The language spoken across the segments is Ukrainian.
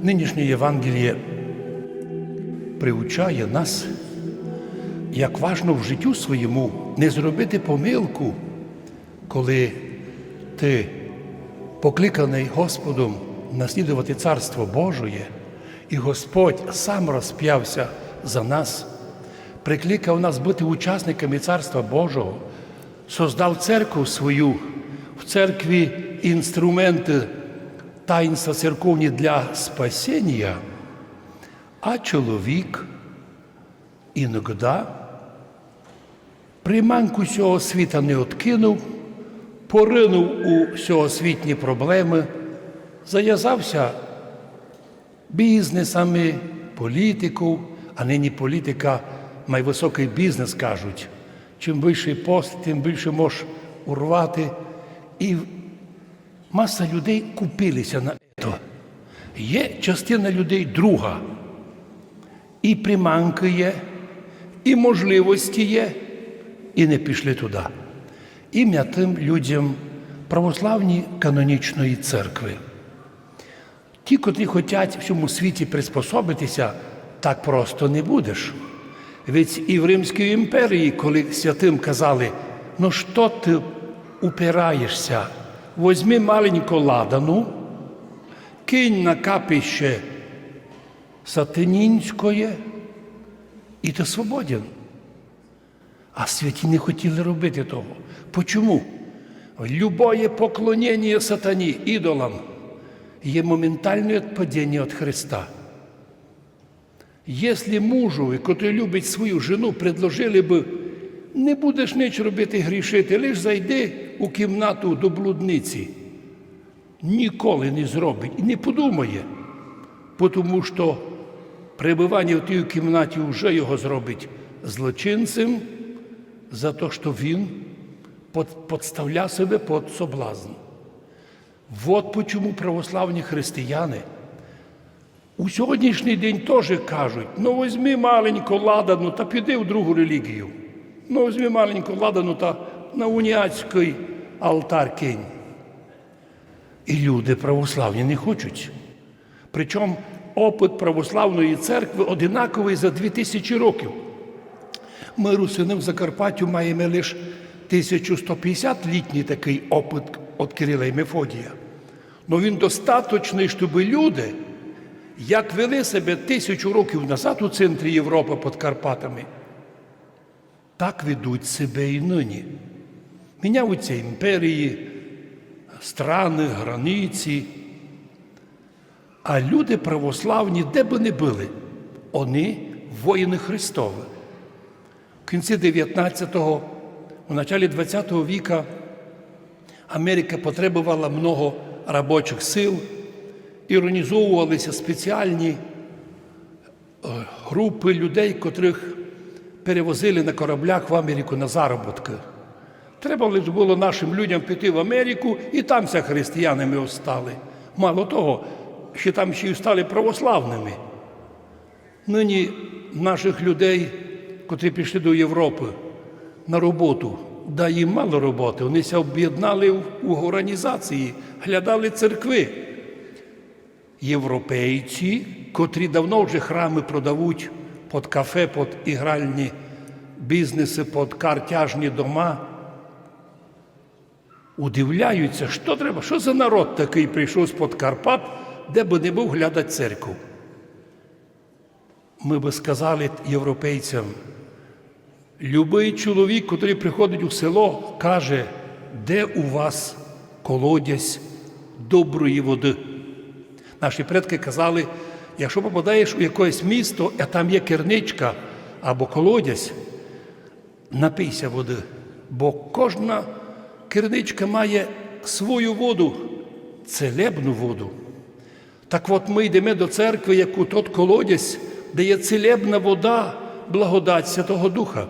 Нинішнє Євангеліє приучає нас, як важно в життю своєму не зробити помилку, коли ти покликаний Господом наслідувати Царство Божоє, і Господь сам розп'явся за нас, прикликав нас бути учасниками Царства Божого, создав церкву свою, в церкві інструменти таїнства церковні для спасіння, а чоловік іноді приманку цього світа не откинув, поринув у всеосвітні проблеми, зав'язався бізнесами, політику, а нині політика має високий бізнес, кажуть. Чим більший пост, тим більше можеш урвати. І маса людей купилися на це. Є частина людей друга. І приманки є, і можливості є, і не пішли туди. Ім'я тим людям православні канонічної церкви. Ті, котрі хочуть в цьому світі приспособитися, так просто не будеш. Ведь і в Римській імперії, коли святим казали, ну що ти упираєшся, возьми маленьку ладану, кинь на капище сатанінської, і ти свободен. А святі не хотіли робити того. Почому? Любое поклонення сатані, ідолам, є моментальне відпадіння від Христа. Якщо мужу, який любить свою жену, предложили б, не будеш ніч робити грішити, лиш зайди у кімнату до блудниці. Ніколи не зробить і не подумає, тому що перебування в тій кімнаті вже його зробить злочинцем за те, що він підставляє себе під соблазн. От чому православні християни у сьогоднішній день теж кажуть, ну візьми маленьку ладану та піди в другу релігію. Ну, візьми маленьку ладану та на уніатський алтар кинь. І люди православні не хочуть. Причому опит православної церкви одинаковий за дві тисячі років. Ми, русини в Закарпаттю, маємо лише 1150-літній такий опит від Кирила і Мефодія. Ну він достаточний, щоб люди, як вели себе тисячу років назад у центрі Європи під Карпатами, так ведуть себе і нині. Міняються імперії, страни, границі. А люди православні, де би не були, вони воїни Христові. В кінці 19-го, у началі 20-го віка Америка потребувала много робочих сил, і організовувалися спеціальні е, групи людей, котрих перевозили на кораблях в Америку на заробітки. Треба лише було нашим людям піти в Америку і тамся християнами остали. Мало того, що там ще й стали православними. Нині наших людей, котрі пішли до Європи на роботу, да їм мало роботи, вони об'єднали в організації, глядали церкви. Європейці, котрі давно вже храми продають під кафе, під ігральні бізнеси, під картяжні дома, удивляються, що треба, що за народ такий прийшов з-под Карпат, де би не був глядати церкву. Ми би сказали європейцям, любий чоловік, котрий приходить у село, каже, де у вас колодязь доброї води. Наші предки казали, якщо попадаєш у якесь місто, а там є керничка або колодязь, напийся води, бо кожна керничка має свою воду, целебну воду. Так от ми йдемо до церкви, яку тот колодязь, де є целебна вода, благодать Святого Духа.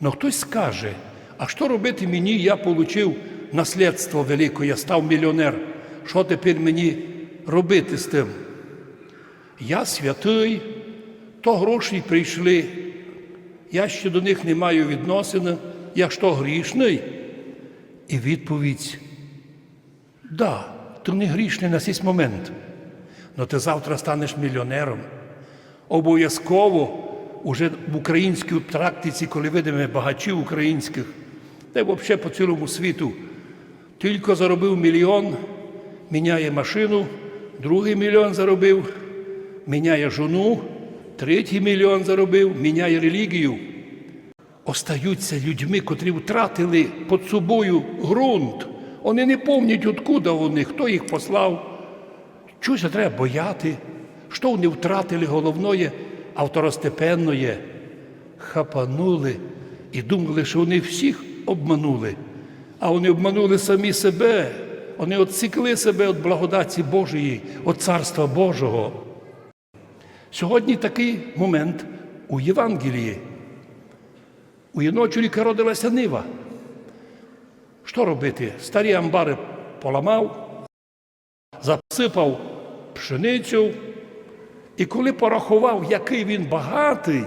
Но хтось скаже, а що робити мені, я отримав наслідство велике, я став мільйонер. Що тепер мені робити з тим? Я святий, то гроші прийшли, я ще до них не маю відносини, я що грішний? І відповідь: да, ти не грішний на цей момент. Ну ти завтра станеш мільйонером. Обов'язково уже в українській практиці, коли видимо багачів українських, та й взагалі по цілому світу, тільки заробив мільйон, міняє машину, другий мільйон заробив, міняє жону, третій мільйон заробив, міняє релігію. Остаються людьми, котрі втратили під собою ґрунт. Вони не пам'ятають, откуда вони, хто їх послав. Чогось треба бояти, що вони втратили головне, а второстепенне. Хапанули і думали, що вони всіх обманули, а вони обманули самі себе. Вони відсікли себе від благодаті Божої, від Царства Божого. Сьогодні такий момент у Євангелії. У єночоліка родилася нива. Що робити? Старі амбари поламав, засипав пшеницю, і коли порахував, який він багатий,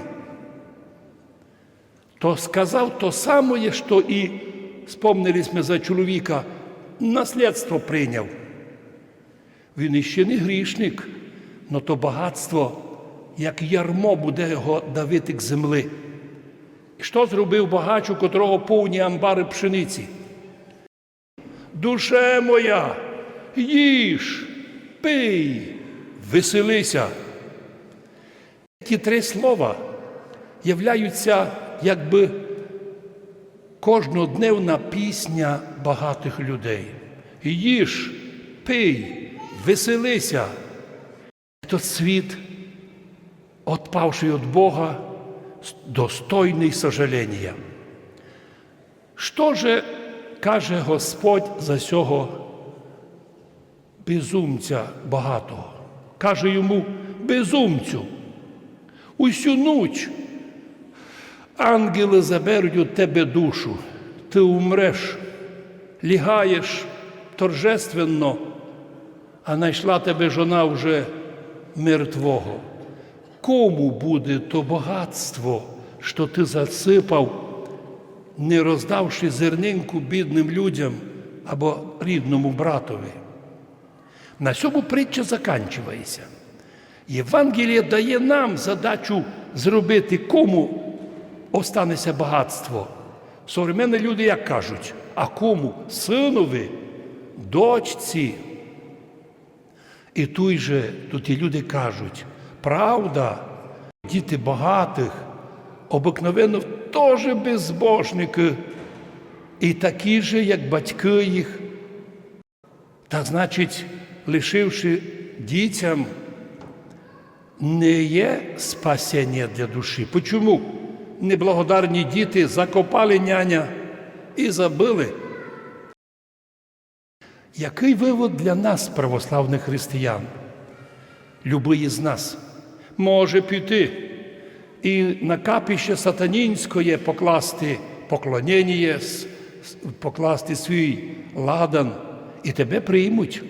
то сказав то саме, що і спомнились ми за чоловіка, наслідство прийняв. Він іще не грішник, але то багатство, як ярмо, буде його давити к землі. І що зробив багач, у котрого повні амбари пшениці? Душе моя, їж, пий, веселися. Ті три слова являються якби кожнодневна пісня багатих людей. Їж, пий, веселися. Тот світ, отпавший від Бога, достойний сожалення. Що же каже Господь за сього безумця багатого? Каже йому безумцю, усю ніч ангели заберуть у тебе душу, ти умреш, лягаєш торжественно, а знайшла тебе жона вже мертвого. Кому буде то багатство, що ти засипав, не роздавши зернинку бідним людям або рідному братові? На цьому притча заканчується. Євангеліє дає нам задачу зробити, кому останеться багатство. Современні люди як кажуть, а кому? Синові, дочці. І тут же тут і люди кажуть, правда, діти багатих, обикновенно теж безбожники, і такі же, як батьки їх. Так значить, лишивши дітям, не є спасіння для душі. Почому? Неблагодарні діти закопали няня і забили. Який вивод для нас, православних християн? Любий з нас може піти і на капіще сатанінське покласти поклонення, покласти свій ладан, і тебе приймуть.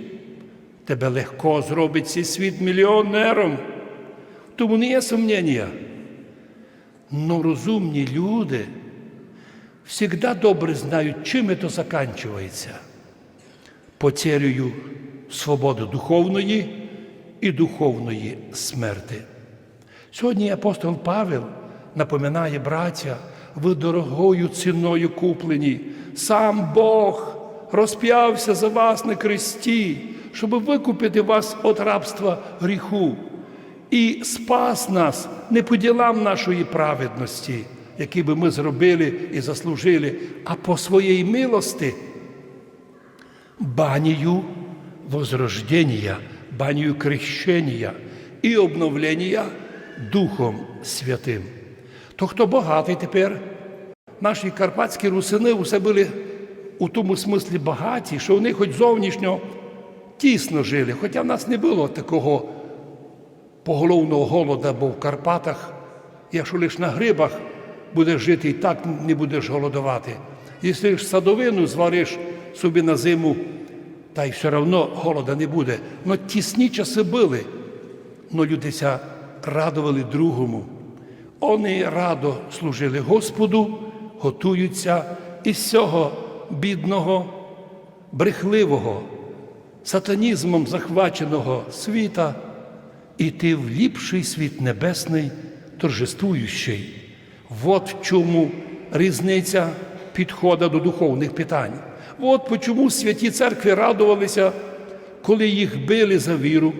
Тебе легко зробить цей світ мільйонером. Тому не є сумнення. Но розумні люди завжди добре знають, чим це закінчується. Потерею свободи духовної і духовної смерти. Сьогодні апостол Павел напоминає браття, ви дорогою ціною куплені. Сам Бог розп'явся за вас на кресті, щоб викупити вас від рабства гріху і спас нас не по ділам нашої праведності, які би ми зробили і заслужили, а по своїй милости, банію возрождення, банію крещення і обновлення Духом Святим. То хто багатий тепер, наші карпатські русини усе були у тому смислі багаті, що вони хоч зовнішньо тісно жили, хоча в нас не було такого поголовного голода, бо в Карпатах, якщо лише на грибах будеш жити і так не будеш голодувати. Якщо ж садовину звариш собі на зиму, та й все одно голода не буде. Но тісні часи були, но люди ся радували другому. Вони радо служили Господу, готуються із цього бідного, брехливого, сатанізмом захваченого світа іти в ліпший світ небесний, торжествуючий. От в чому різниця підходу до духовних питань. От чому святі церкви радувалися, коли їх били за віру.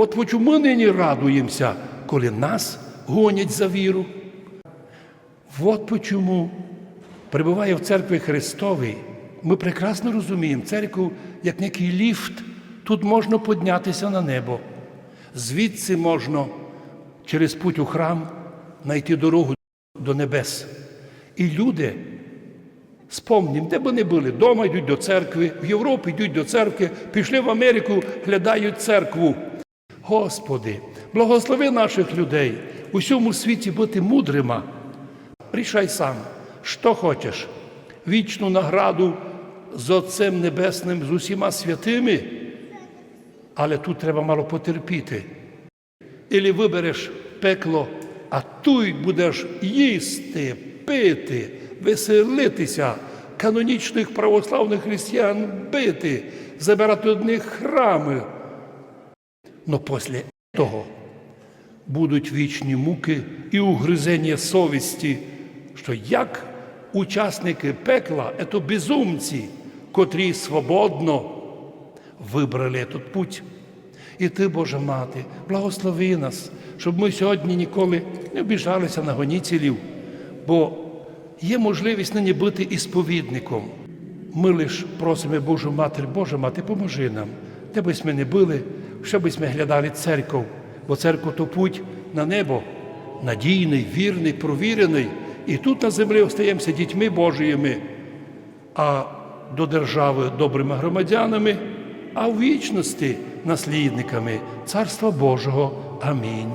От чому ми нині радуємося, коли нас гонять за віру. От чому перебуває в церкві Христовій. Ми прекрасно розуміємо церкву як некий ліфт. Тут можна піднятися на небо. Звідси можна через путь у храм знайти дорогу до небес. І люди, спомнім, де б вони були, дома йдуть до церкви, в Європі йдуть до церкви, пішли в Америку, глядають церкву. Господи, благослови наших людей у всьому світі бути мудрима. Рішай сам, що хочеш, вічну награду з Отцем Небесним, з усіма святими, але тут треба мало потерпіти. Ілі вибереш пекло, а тут будеш їсти, пити, веселитися, канонічних православних християн бити, забирати одних храми. Но після того будуть вічні муки і угризення совісті, що як учасники пекла, це безумці, котрі свободно вибрали этот путь. І ти, Божа Мати, благослови нас, щоб ми сьогодні ніколи не обіжалися на гоніцілів, бо є можливість нині бути і сповідником. Ми лиш просимо Божу Матір, Божа Мати, поможи нам, де бись ми не були, щоб ми глядали церков, бо церква то путь на небо, надійний, вірний, провірений. І тут на землі остаємося дітьми Божиїми, а до держави добрими громадянами, а в вічності наслідниками Царства Божого. Амінь.